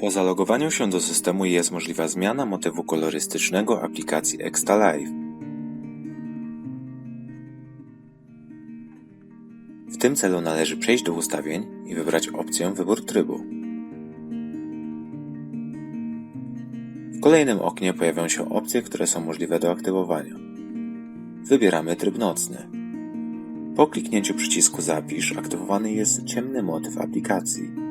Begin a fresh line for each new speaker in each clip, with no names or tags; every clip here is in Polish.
Po zalogowaniu się do systemu jest możliwa zmiana motywu kolorystycznego aplikacji ExtaLive. W tym celu należy przejść do ustawień i wybrać opcję Wybór trybu. W kolejnym oknie pojawią się opcje, które są możliwe do aktywowania. Wybieramy tryb nocny. Po kliknięciu przycisku Zapisz aktywowany jest ciemny motyw aplikacji.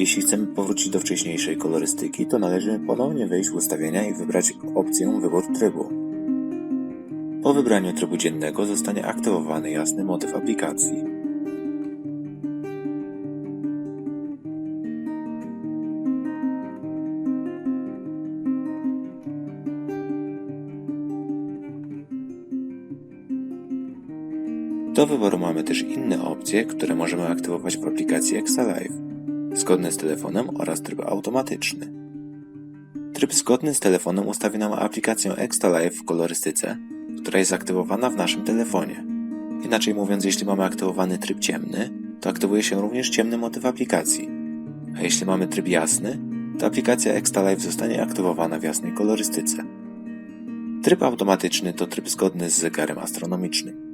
Jeśli chcemy powrócić do wcześniejszej kolorystyki, to należy ponownie wejść w ustawienia i wybrać opcję Wybór trybu. Po wybraniu trybu dziennego zostanie aktywowany jasny motyw aplikacji. Do wyboru mamy też inne opcje, które możemy aktywować w aplikacji ExaLive zgodny z telefonem oraz tryb automatyczny. Tryb zgodny z telefonem ustawi nam aplikację ExtraLive w kolorystyce, która jest aktywowana w naszym telefonie. Inaczej mówiąc, jeśli mamy aktywowany tryb ciemny, to aktywuje się również ciemny motyw aplikacji. A jeśli mamy tryb jasny, to aplikacja ExtraLive zostanie aktywowana w jasnej kolorystyce. Tryb automatyczny to tryb zgodny z zegarem astronomicznym.